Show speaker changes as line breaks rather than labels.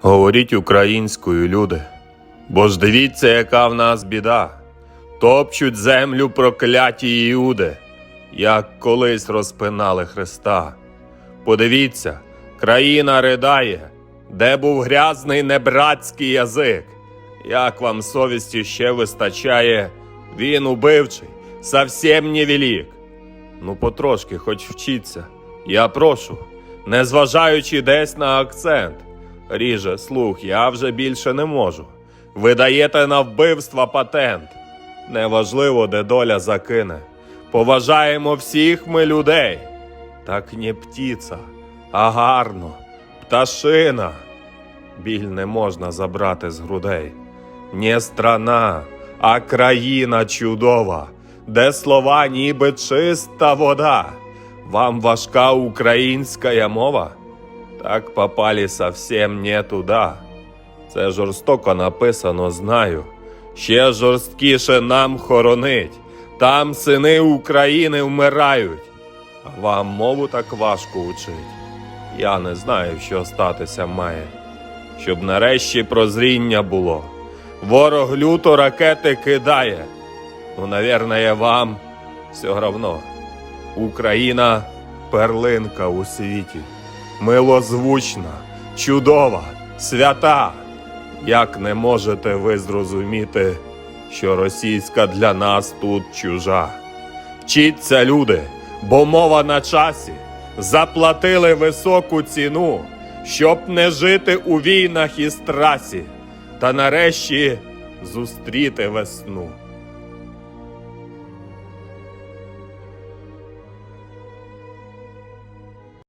Говоріть українською, люди, бо ж дивіться, яка в нас біда. Топчуть землю прокляті іуди, як колись розпинали Христа. Подивіться, країна ридає, де був грязний небратський язик. Як вам совісті ще вистачає, він убивчий, совсем невелик. Ну, потрошки, хоч вчіться. Я прошу, незважаючи десь на акцент. Ріже, слух, я вже більше не можу. Ви даєте на вбивства патент. Неважливо, де доля закине. Поважаємо всіх ми людей. Так не птіця, а гарно, пташина. Біль не можна забрати з грудей. Не страна, а країна чудова, де слова ніби чиста вода. Вам важка українська мова? Так попали совсем не туди. Це жорстоко написано, знаю. Ще жорсткіше нам хоронить. Там сини України вмирають. А вам мову так важко учить. Я не знаю, що статися має. Щоб нарешті прозріння було. Ворог люто ракети кидає. Ну, навірно, вам все равно. Україна перлинка у світі, милозвучна, чудова, свята. Як не можете ви зрозуміти, що російська для нас тут чужа? Вчіться, люди, бо мова на часі. Заплатили високу ціну, щоб не жити у війнах і страсі, та нарешті зустріти весну.